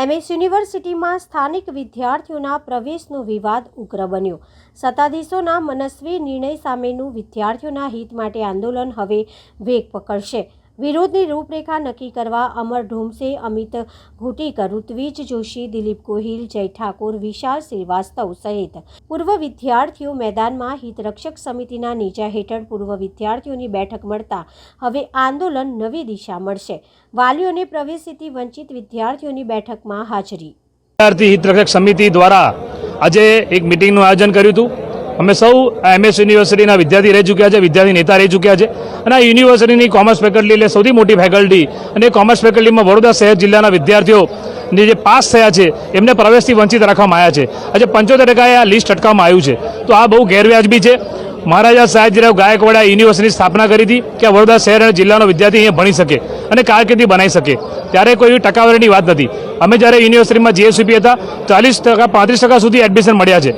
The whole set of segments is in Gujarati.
એમએસ યુનિવર્સિટીમાં સ્થાનિક વિદ્યાર્થીઓના પ્રવેશનો વિવાદ ઉગ્ર બન્યો. સત્તાધીશોના મનસ્વી નિર્ણય સામેનું વિદ્યાર્થીઓના હિત માટે આંદોલન હવે વેગ પકડશે. વિરોધની રૂપરેખા નક્કી કરવા અમર ઢોમસે, અમિત ઘુટીકર, ઋત્વિજ જોશી, દિલીપ ગોહિલ, જય ઠાકોર, વિશાલ શ્રીવાસ્તવ સહિત પૂર્વ વિદ્યાર્થીઓ મેદાનમાં હિતરક્ષક સમિતિના નેજા હેઠળ પૂર્વ વિદ્યાર્થીઓની બેઠક મળતા હવે આંદોલન નવી દિશા મળશે. વાલીઓને પ્રવેશથી વંચિત વિદ્યાર્થીઓની બેઠકમાં હાજરી. વિદ્યાર્થી હિતરક્ષક સમિતિ દ્વારા આજે એક મિટિંગનું આયોજન કર્યું હતું. અમે સૌ એમએસ યુનિવર્સિટીના વિદ્યાર્થી રહી ચૂક્યા છે, વિદ્યાર્થી નેતા રહી ચૂક્યા છે અને આ યુનિવર્સિટીની કોમર્સ ફેકલ્ટી એટલે સૌથી મોટી ફેકલ્ટી અને કોમર્સ ફેકલ્ટીમાં વડોદરા શહેર જિલ્લાના વિદ્યાર્થીઓ જે પાસ થયા છે, એમને પ્રવેશથી વંચિત રાખવામાં આવ્યા છે. આજે પંચોતેર ટકાએ આ લિસ્ટ અટકાવવામાં આવ્યું છે. તો આ બહુ ગેરવ્યાજબી છે. મહારાજા સાહેબજીરાવ ગાયકવાડા યુનિવર્સિટીની સ્થાપના કરી હતી કે વડોદરા શહેર અને જિલ્લાનો વિદ્યાર્થી અહીંયા ભણી શકે અને કારકિર્દી બનાવી શકે. ત્યારે કોઈ એવી ટકાવારીની વાત નથી. અમે જ્યારે યુનિવર્સિટીમાં જીએસસીપી હતા, ચાલીસ ટકા, પાંત્રીસ ટકા સુધી એડમિશન મળ્યા છે.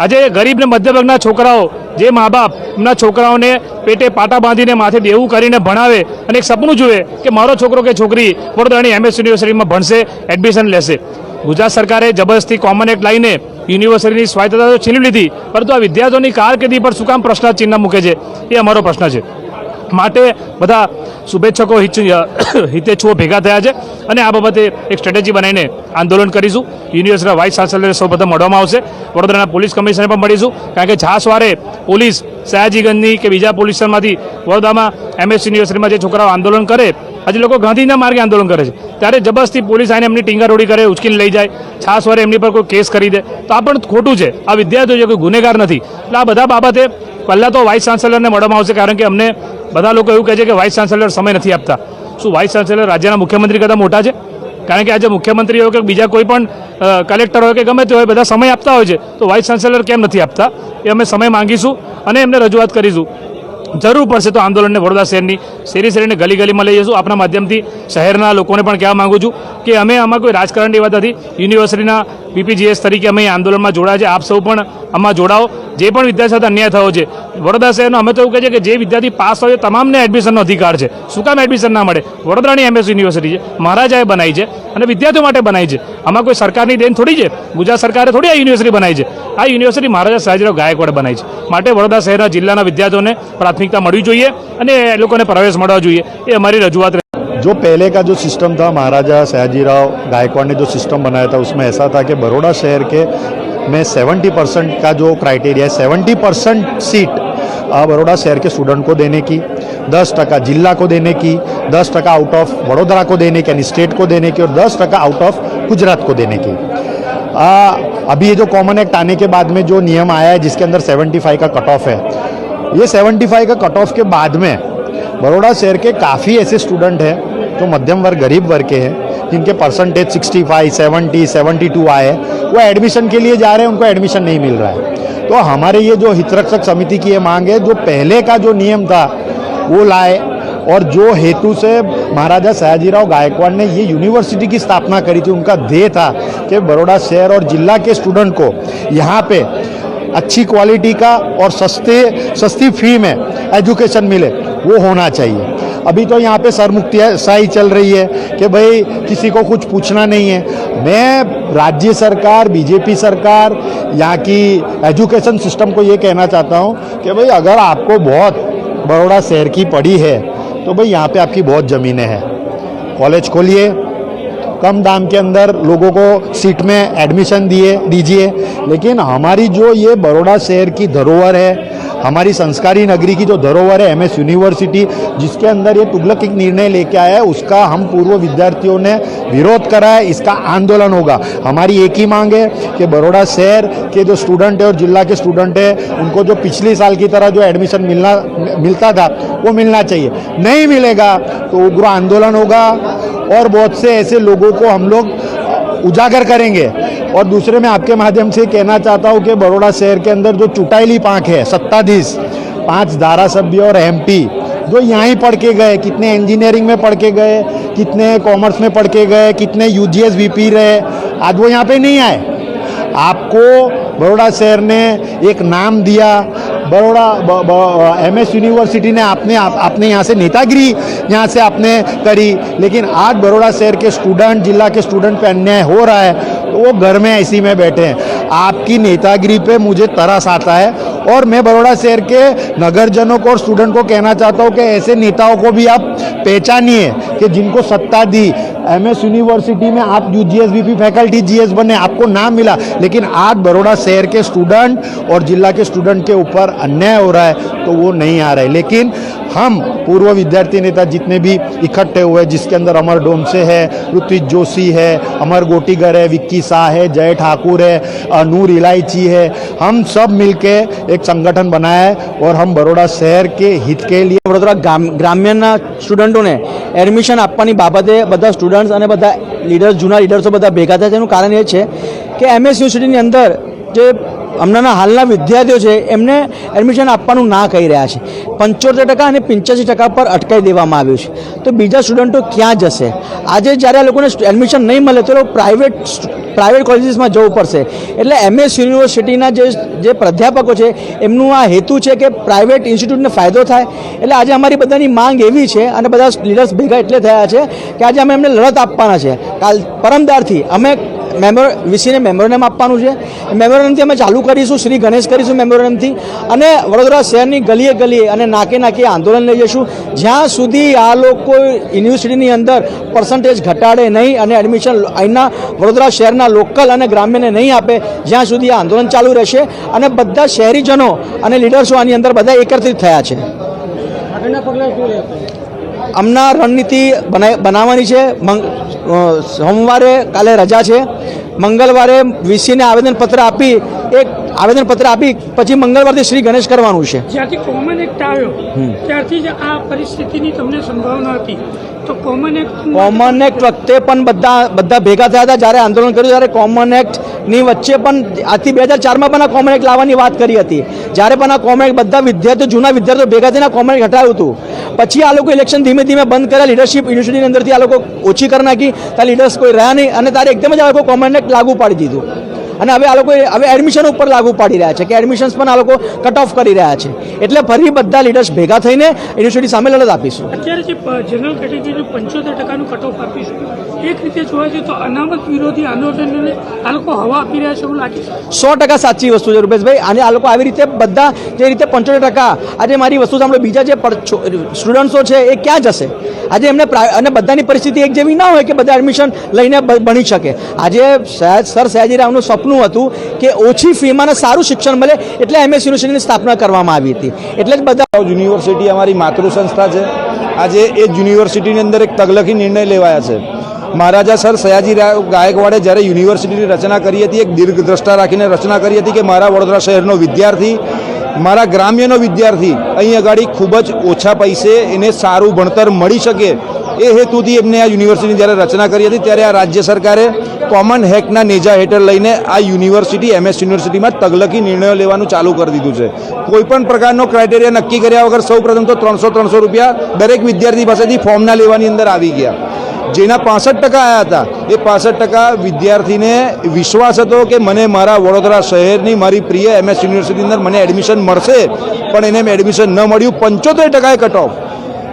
આજે ગરીબ ને મધ્યવર્ગના છોકરાઓ, જે મા બાપ એમના છોકરાઓને પેટે પાટા બાંધીને માથે દેવું કરીને ભણાવે અને એક સપનું જુએ કે મારો છોકરો કે છોકરી વડોદરાની એમએસ યુનિવર્સિટીમાં ભણશે એડમિશન લેશે. ગુજરાત સરકારે જબરદસ્તી કોમન એક્ટ લાવીને યુનિવર્સિટીની સ્વાયત્તતા તો છીનવી લીધી, પરંતુ આ વિદ્યાર્થીઓની કારકિર્દી પર શું કામ પ્રશ્ન ચિહ્ન મૂકે છે? એ અમારો પ્રશ્ન છે. માટે બધા શુભેચ્છકો હિત- હિતેચ્છુઓ ભેગા થયા છે. અને આ બાબતે એક સ્ટ્રેટેજી બનાવીને આંદોલન કરીશું. યુનિવર્સિટીના વાઇસ ચાન્સેલર સૌ પ્રથમ મળવામાં આવશે. વડોદરાના પોલીસ કમિશનર પણ મળીશું. કારણ કે છાસવારે પોલીસ સયાજીગંજની કે બીજા પોલીસ સ્ટેશનમાંથી વડોદરામાં એમએસ યુનિવર્સિટીમાં જે છોકરાઓ આંદોલન કરે આજે લોકો ગાંધીના માર્ગે આંદોલન કરે છે. ત્યારે જબરસ્તી પોલીસ આવીને એમની ટીંગારોડી કરે, ઉચકીને લઈ જાય. છાસવારે એમની પર કોઈ કેસ કરી દે. તો આ પણ ખોટું છે. આ વિદ્યાર્થીઓ છે કોઈ ગુનેગાર નથી. એટલે આ બધા બાબતે પહેલાં તો વાઇસ ચાન્સેલરને મળવામાં આવશે. કારણ કે અમને બધા લોકો એવું કહે છે કે વાઇસ ચાન્સેલર સમય નથી આપતા. શું વાઇસ ચાન્સેલર રાજ્યના મુખ્યમંત્રી કરતાં મોટા છે? કારણ કે આજે મુખ્યમંત્રી હોય કે બીજા કોઈ પણ કલેક્ટર હોય કે ગમે તે હોય, બધા સમય આપતા હોય છે. તો વાઇસ ચાન્સેલર કેમ નથી આપતા? એ અમે સમય માંગીશું અને એમને રજૂઆત કરીશું. જરૂર પડશે તો આંદોલનને વડોદરા શહેરની, શેરી શેરીને ગલી ગલીમાં લઈ જઈશું આપણા માધ્યમથી શહેરના લોકોને પણ કહેવા માંગુ છું કે અમે આમાં કોઈ રાજકારણની વાત નથી. યુનિવર્સિટીના બીપીજીએસ તરીકે અમે આંદોલનમાં જોડાયા છે. આપ સૌ પણ આમાં જોડાઓ. જે પણ વિદ્યાર્થી સાથે અન્યાય થયો છે. વડોદરા શહેરનો અમે તો એવું કહે છે કે જે વિદ્યાર્થી પાસ છે, તમામને એડમિશનનો અધિકાર છે. શું કામ એડમિશન ના મળે? વડોદરાની એમએસ યુનિવર્સિટી છે. મહારાજાએ બનાવી છે અને વિદ્યાર્થીઓ માટે બનાવી છે. આમાં કોઈ સરકારની દેન થોડી છે? ગુજરાત સરકારે થોડી આ યુનિવર્સિટી બનાવી છે. આ યુનિવર્સિટી મહારાજા સયાજીરાવ ગાયકવાડ બનાવી છે. માટે વડોદરા શહેરના જિલ્લાના વિદ્યાર્થીઓને પ્રાથમિકતા મળવી જોઈએ અને એ લોકોને પ્રવેશ મળવા જોઈએ. એ અમારી રજૂઆત जो पहले का जो सिस्टम था महाराजा सयाजीराव गायकवाड़ ने जो सिस्टम बनाया था उसमें ऐसा था कि बड़ौदा शहर के में 70 परसेंट का जो क्राइटेरिया है 70 परसेंट सीट आ, बड़ौदा शहर के स्टूडेंट को देने की 10 टका जिला को देने की 10 टका आउट ऑफ़ वडोदरा को देने की यानी स्टेट को देने की और 10 टका आउट ऑफ़ गुजरात को देने की। आ, अभी ये जो कॉमन एक्ट आने के बाद में जो नियम आया है जिसके अंदर 75 का कट ऑफ़ है ये 75 का कट ऑफ़ के बाद में बड़ौदा शहर के काफ़ी ऐसे स्टूडेंट हैं जो मध्यम वर्ग गरीब वर्ग के हैं जिनके परसेंटेज 65, 70, 72 आए हैं वो एडमिशन के लिए जा रहे हैं उनको एडमिशन नहीं मिल रहा है। तो हमारे ये जो हितरक्षक समिति की ये मांग है जो पहले का जो नियम था वो लाए और जो हेतु से महाराजा सयाजीराव गायकवाड़ ने ये यूनिवर्सिटी की स्थापना करी थी उनका ध्येय था कि बड़ौदा शहर और जिला के स्टूडेंट को यहाँ पे अच्छी क्वालिटी का और सस्ते सस्ती फ़ी में एजुकेशन मिले वो होना चाहिए। अभी तो यहाँ पे सरमुक्ति शाही चल रही है कि भाई किसी को कुछ पूछना नहीं है। मैं राज्य सरकार, बीजेपी सरकार, यहाँ की एजुकेशन सिस्टम को ये कहना चाहता हूँ कि भाई अगर आपको बहुत बड़ौदा शहर की पड़ी है तो भाई यहाँ पे आपकी बहुत ज़मीनें हैं। कॉलेज खोलिए, कम दाम के अंदर लोगों को सीट में एडमिशन दिए, दीजिए। लेकिन हमारी जो ये बड़ौदा शहर की धरोहर है हमारी संस्कारी नगरी की जो धरोहर है एमएस यूनिवर्सिटी जिसके अंदर ये तुगलक एक निर्णय लेके आया है, उसका हम पूर्व विद्यार्थियों ने विरोध करा है, इसका आंदोलन होगा। हमारी एक ही मांग है कि बड़ौदा शहर के जो स्टूडेंट है और जिला के स्टूडेंट है, उनको जो पिछले साल की तरह जो एडमिशन मिलना, मिलता था, वो मिलना चाहिए। नहीं मिलेगा तो उग्र आंदोलन होगा और बहुत से ऐसे लोगों को हम लोग उजागर करेंगे। और दूसरे मैं आपके माध्यम से कहना चाहता हूँ कि बड़ौदा शहर के अंदर जो चुटाईली पाँख है सत्ताधीश पाँच धारा सभ्य और एमपी जो यहाँ ही पढ़ के गए कितने इंजीनियरिंग में पढ़ के गए कितने कॉमर्स में पढ़ के गए कितने यूजीएस वीपी रहे आज वो यहाँ पे नहीं आए। आपको बड़ौदा शहर ने एक नाम दिया बड़ौदा एम एस यूनिवर्सिटी ने आपने आप, आपने यहाँ से नेतागिरी यहाँ से आपने करी लेकिन आज बड़ौदा शहर के स्टूडेंट जिला के स्टूडेंट पे अन्याय हो रहा है तो वो घर में ऐसी में बैठे हैं आपकी नेतागिरी पे मुझे तरस आता है और मैं बड़ौदा शहर के नगरजनों को और स्टूडेंट को कहना चाहता हूँ कि ऐसे नेताओं को भी आप पहचानिए कि जिनको सत्ता दी एम एस यूनिवर्सिटी में आप U G S B P faculty G S बने आपको नाम मिला लेकिन आज बड़ौदा शहर के स्टूडेंट और जिला के स्टूडेंट के ऊपर अन्याय हो रहा है तो वो नहीं आ रहा है लेकिन हम पूर्व विद्यार्थी नेता जितने भी इकट्ठे हुए हैं जिसके अंदर अमर डोमसे है ऋत्विज जोशी है अमर गोटीगर है विक्की शाह है जय ठाकुर है अ, नूर इलायची है हम सब मिलके एक संगठन बनाया है और हम बड़ौदा शहर के हित के लिए વડોદરા ગામ ગ્રામ્યના સ્ટુડન્ટોને એડમિશન આપવાની બાબતે બધા સ્ટુડન્ટ્સ અને બધા લીડર્સ, જૂના લીડર્સો બધા ભેગા થયા એનું કારણ એ છે કે એમએસ યુનિવર્સિટીની અંદર જે હમણાંના હાલના વિદ્યાર્થીઓ છે, એમને એડમિશન આપવાનું ના કહી રહ્યા છે. પંચોતેર ટકા અને પંચ્યાસી ટકા પર અટકાવી દેવામાં આવ્યું છે. તો બીજા સ્ટુડન્ટો ક્યાં જશે? આજે જ્યારે આ લોકોને એડમિશન નહીં મળે તો પ્રાઇવેટ પ્રાઇવેટ કોલેજીસમાં જવું પડશે. એટલે એમએસ યુનિવર્સિટીના જે જે પ્રાધ્યાપકો છે, એમનું આ હેતુ છે કે પ્રાઇવેટ ઇન્સ્ટિટ્યૂટને ફાયદો થાય. એટલે આજે અમારી બધાની માંગ એવી છે અને બધા લીડર્સ ભેગા એટલે થયા છે કે આજે અમે એમને લડત આપવાના છે. કાલ પરમદારથી અમે મેમોર વીસીને મેમોરેન્ડમ આપવાનું છે. મેમોરેન્ડમથી અમે ચાલુ કરીશું, શ્રી ગણેશ કરીશું મેમોરેન્ડમથી અને વડોદરા શહેરની ગલીએ ગલીએ અને નાકે નાકે આંદોલન લઈ જઈશું. જ્યાં સુધી આ લોકો યુનિવર્સિટીની અંદર પર્સન્ટેજ ઘટાડે નહીં અને એડમિશન અહીંના વડોદરા શહેરના લોકલ અને ગ્રામ્યને નહીં આપે, જ્યાં સુધી આ આંદોલન ચાલુ રહેશે. અને બધા શહેરીજનો અને લીડર્સો આની અંદર બધા એકત્રિત થયા છે. હમણાં રણનીતિ બનાવવાની છે. મંગ- સોમવારે કાલે રજા છે. મંગળવારે વીસીને આવેદનપત્ર આપી એક આવેદનપત્ર આપી પછી મંગળવારથી શ્રી ગણેશ કરવાનું છે. જ્યારથી કોમન એક્ટ આવ્યો ત્યારથી જ આ પરિસ્થિતિની તમને સંભાવના હતી. તો કોમન એક્ટ વખતે પણ બધા બધા ભેગા થયા હતા. જ્યારે આંદોલન કર્યું, ત્યારે કોમન એક્ટની વચ્ચે પણ આજથી બે હજાર ચારમાં પણ આ કોમન એક્ટ લાવવાની વાત કરી હતી. જ્યારે પણ આ કોમન એક્ટ બધા વિદ્યાર્થીઓ, જૂના વિદ્યાર્થીઓ ભેગા થઈને કોમન એક્ટ હટાવ્યું હતું. પછી આ લોકો ઇલેક્શન ધીમે ધીમે બંધ કર્યા. લીડરશિપ યુનિવર્સિટીની અંદરથી આ લોકો ઓછી કરી નાખી. ત્યાં લીડર્સ કોઈ રહ્યા નહીં અને તારે એકદમ જ આ લોકો કોમન એક્ટ લાગુ પાડી દીધું. અને હવે આ લોકો હવે એડમિશન ઉપર લાગુ પાડી રહ્યા છે કે એડમિશન્સ પણ આ લોકો કટ ઓફ કરી રહ્યા છે. એટલે ફરી બધા લીડર્સ ભેગા થઈને યુનિવર્સિટી સામે લડત આપીશું. અત્યારે જે જનરલ કેટેગરીનું પંચોતેર ટકાનું કટ ઓફ આપીશું. એક રીતે જોવા જઈએ તો અનામત વિરોધી આંદોલનને આ લોકો હવા આપી રહ્યા છે એવું લાગે સો ટકા સાચી વસ્તુ છે રૂપેશભાઈ. અને આ લોકો આવી રીતે બધા જે રીતે પંચોતેર ટકા આજે મારી વસ્તુ સાંભળો બીજા જે સ્ટુડન્ટ્સો છે એ ક્યાં જશે? આજે એમને અને બધાની પરિસ્થિતિ એક જેવી ના હોય કે બધા એડમિશન લઈને ભણી શકે. આજે સયાજ સર સયાજીરાવનું સપનું હતું કે ઓછી ફીમાં સારું શિક્ષણ મળે એટલે એમએસ યુનિવર્સિટીની સ્થાપના કરવામાં આવી હતી. એટલે જ બધા યુનિવર્સિટી અમારી માતૃ સંસ્થા છે. આજે એ જ યુનિવર્સિટીની અંદર એક તગલખી નિર્ણય લેવાયા છે. મહારાજા સર સયાજી ગાયકવાડે જ્યારે યુનિવર્સિટીની રચના કરી હતી, એક દીર્ઘદ્રષ્ટા રાખીને રચના કરી હતી કે મારા વડોદરા શહેરનો વિદ્યાર્થી, મારા ગ્રામ્યનો વિદ્યાર્થી અહીં આગળ ખૂબ જ ઓછા પૈસે એને સારું ભણતર મળી શકે એ હેતુથી એમને આ યુનિવર્સિટીની જ્યારે રચના કરી હતી, ત્યારે આ રાજ્ય સરકારે કોમન હેકના નેજા હેઠળ લઈને આ યુનિવર્સિટી, એમએસ યુનિવર્સિટીમાં તગલકી નિર્ણયો લેવાનું ચાલુ કરી દીધું છે. કોઈપણ પ્રકારનો ક્રાઇટેરિયા નક્કી કર્યા વગર સૌ પ્રથમ તો ત્રણસો ત્રણસો રૂપિયા દરેક વિદ્યાર્થી પાસેથી ફોર્મના લેવાની અંદર આવી ગયા. જેના પાસઠ ટકા આવ્યા હતા, એ પાસઠ ટકા વિદ્યાર્થીને વિશ્વાસ હતો કે મને મારા વડોદરા શહેરની મારી પ્રિય એમએસ યુનિવર્સિટીની અંદર મને એડમિશન મળશે, પણ એને એડમિશન ન મળ્યું. પંચોતેર ટકાએ કટ ઓફ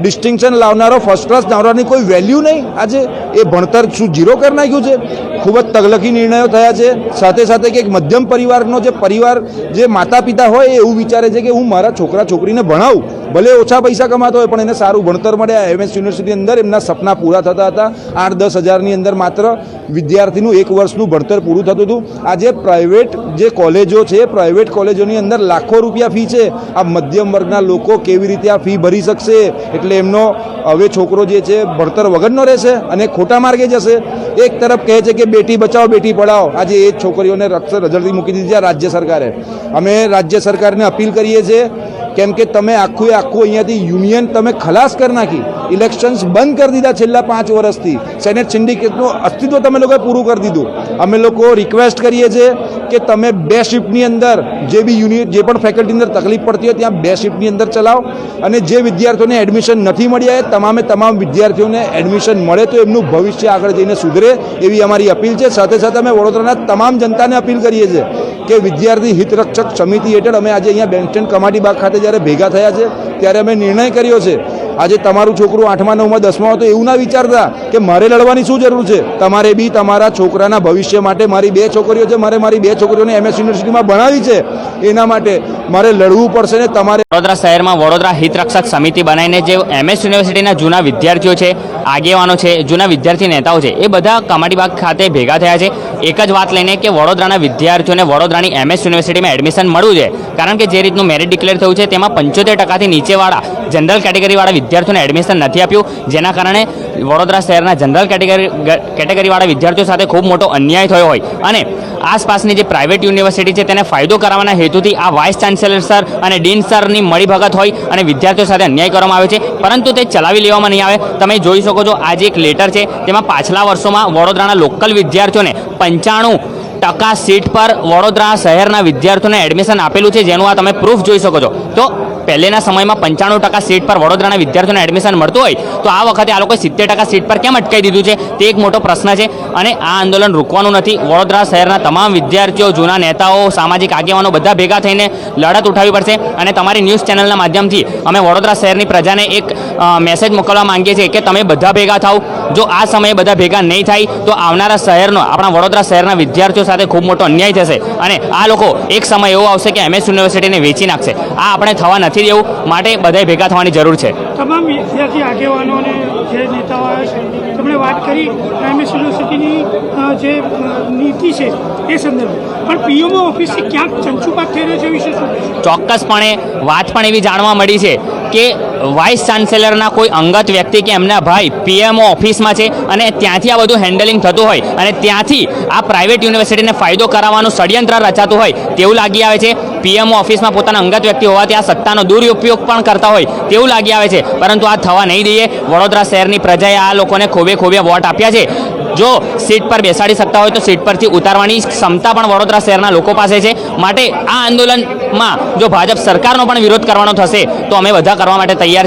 ડિસ્ટિંક્શન લાવનારો ફર્સ્ટ ક્લાસ લાવનારની કોઈ વેલ્યુ નહીં. આજે એ ભણતર શું ઝીરો કરી નાખ્યું છે? ખૂબ જ તગલકી નિર્ણયો થયા છે. સાથે સાથે કે એક મધ્યમ પરિવારનો જે પરિવાર, જે માતા પિતા હોય એવું વિચારે છે કે હું મારા છોકરા છોકરીને ભણાવું. ભલે ઓછા પૈસા કમાતો હોય, પણ એને સારું ભણતર મળે. આ એમએસ યુનિવર્સિટી અંદર એમના સપના પૂરા થતા હતા. આઠ દસ હજારની અંદર માત્ર વિદ્યાર્થીનું એક વર્ષનું ભણતર પૂરું થતું હતું. આજે પ્રાઇવેટ જે કોલેજો છે પ્રાઇવેટ કોલેજોની અંદર લાખો રૂપિયા ફી છે. આ મધ્યમ વર્ગના લોકો કેવી રીતે આ ફી ભરી શકશે? એટલે એમનો હવે છોકરો જે છે, ભણતર વગરનો રહેશે અને ખોટા માર્ગે જશે. એક તરફ કહે છે કે, બેટી બચાવો, બેટી પઢાઓ. આજે એ છોકરીઓને રક્ષ રજળથી મૂકી દીધી છે રાજ્ય સરકારે. અમે રાજ્ય સરકારને અપીલ કરીએ છીએ કેમ કે તમે આખું આખું અહીંયાથી યુનિયન તમે ખલાસ કરી નાખી. ઇલેક્શન્સ બંધ કરી દીધા છેલ્લા પાંચ વર્ષથી. સેનેટ સિન્ડિકેટનું અસ્તિત્વ તમે લોકોએ પૂરું કરી દીધું. અમે લોકો રિક્વેસ્ટ કરીએ છીએ કે તમે બે શિફ્ટની અંદર જે બી યુનિટ જે પણ ફેકલ્ટી અંદર તકલીફ પડતી હોય ત્યાં બે શિફ્ટની અંદર ચલાવો. અને જે વિદ્યાર્થીઓને એડમિશન નથી મળ્યા એ તમામે તમામ વિદ્યાર્થીઓને એડમિશન મળે તો એમનું ભવિષ્ય આગળ જઈને સુધરે એવી અમારી અપીલ છે. સાથે સાથે અમે વડોદરાના તમામ જનતાને અપીલ કરીએ છીએ કે વિદ્યાર્થી હિતરક્ષક સમિતિ હેઠળ અમે આજે અહીંયા બેન્સ્ટેન્ડ કમાટી બાગ ખાતે જ્યારે ભેગા થયા છે, ત્યારે અમે નિર્ણય કર્યો છે. આજે તમારું છોકરું આઠમા, નવમાં, દસમા હતું એવું ના વિચારતા કે મારે લડવાની શું જરૂર છે? તમારે બી તમારા છોકરાના ભવિષ્ય માટે મારી બે છોકરીઓ છે, મારે મારી બે છોકરીઓને એમએસ યુનિવર્સિટીમાં ભણાવી છે. એના માટે મારે લડવું પડશે ને તમારે વડોદરા શહેરમાં વડોદરા હિતરક્ષક સમિતિ બનાવીને જે એમએસ યુનિવર્સિટીના જૂના વિદ્યાર્થીઓ છે, આગેવાનો છે, જૂના વિદ્યાર્થી નેતાઓ છે, એ બધા કમાટીબાગ ખાતે ભેગા થયા છે. એક જ વાત લઈને કે વડોદરાના વિદ્યાર્થીઓને વડોદરાની એમએસ યુનિવર્સિટીમાં એડમિશન મળવું છે. કારણ કે જે રીતનું મેરિટ ડિક્લેર થયું છે, તેમાં પંચોતેર ટકાથી નીચેવાળા જનરલ કેટેગરીવાળા વિદ્યાર્થીઓને એડમિશન નથી આપ્યું. જેના કારણે વડોદરા શહેરના જનરલ કેટેગરી કેટેગરીવાળા વિદ્યાર્થીઓ સાથે ખૂબ મોટો અન્યાય થયો હોય. અને આસપાસની જે પ્રાઇવેટ યુનિવર્સિટી છે, તેને ફાયદો કરાવવાના હેતુથી આ વાઇસ ચાન્સેલર સર અને ડીન સરની મળીભગત હોય અને વિદ્યાર્થીઓ સાથે અન્યાય કરવામાં આવે છે. પરંતુ તે ચલાવી લેવામાં નહીં આવે. તમે જોઈ શકો છો આજે એક લેટર છે, તેમાં પાછલા વર્ષોમાં વડોદરાના લોકલ વિદ્યાર્થીઓને પંચાણું ટકા સીટ પર વડોદરા શહેરના વિદ્યાર્થીઓને એડમિશન આપેલું છે, જેનું આ તમે પ્રૂફ જોઈ શકો છો. તો પહેલેના સમયમાં પંચાણું ટકા સીટ પર વડોદરાના વિદ્યાર્થીઓને એડમિશન મળતું હોય, તો આ વખતે આ લોકોએ સિત્તેર ટકા સીટ પર કેમ અટકાવી દીધું છે? તે એક મોટો પ્રશ્ન છે અને આ આંદોલન રૂકવાનું નથી. વડોદરા શહેરના તમામ વિદ્યાર્થીઓ, જૂના નેતાઓ, સામાજિક આગેવાનો બધા ભેગા થઈને લડત ઉઠાવવી પડશે અને તમારી ન્યૂઝ ચેનલના માધ્યમથી અમે વડોદરા શહેરની પ્રજાને એક મેસેજ મોકલવા માંગીએ છીએ કે તમે બધા ભેગા થાઓ. જો આ સમયે બધા ભેગા નહીં થાય તો આવનારા શહેરનો આપણા વડોદરા શહેરના વિદ્યાર્થીઓ સાથે ખૂબ મોટો અન્યાય થશે. અને આ લોકો એક સમય એવો આવશે કે એમએસ યુનિવર્સિટીને વેચી નાખશે. આ આપણે થવા નથી દેવું માટે બધાએ ભેગા થવાની જરૂર છે. તમામ વિદ્યાર્થી આગેવાનો અને જે નેતાઓ છે તેમણે વાત કરી એમએસ યુનિવર્સિટીની જે નીતિ છે એ સંદર્ભે. પણ પીએમઓ ઓફિસથી ક્યાંક ચંચુપાત થઈ રહ્યો છે વિશે શું ચોક્કસપણે વાત પણ એવી જાણવા મળી છે કે વાઇસ ચાન્સેલરના કોઈ અંગત વ્યક્તિ કે એમના ભાઈ પીએમઓ ઓફિસમાં છે અને ત્યાંથી આ બધું હેન્ડલિંગ થતું હોય અને ત્યાંથી આ પ્રાઇવેટ યુનિવર્સિટીને ફાયદો કરાવવાનું ષડયંત્ર રચાતું હોય તેવું લાગી આવે છે. પીએમઓ ઓફિસમાં પોતાના અંગત વ્યક્તિ હોવાથી આ સત્તાનો દુરુપયોગ પણ કરતા હોય તેવું લાગી આવે છે. પરંતુ આ થવા નહીં દઈએ. વડોદરા શહેરની પ્રજાએ આ લોકોને ખોબે ખોબે વોટ આપ્યા છે. જો સીટ પર બેસાડી શકતા હોય તો સીટ પરથી ઉતારવાની ક્ષમતા પણ વડોદરા શહેરના લોકો પાસે છે. માટે આ આંદોલનમાં જો ભાજપ સરકારનો પણ વિરોધ કરવાનો થશે તો અમે બધા કરવા માટે તૈયાર છીએ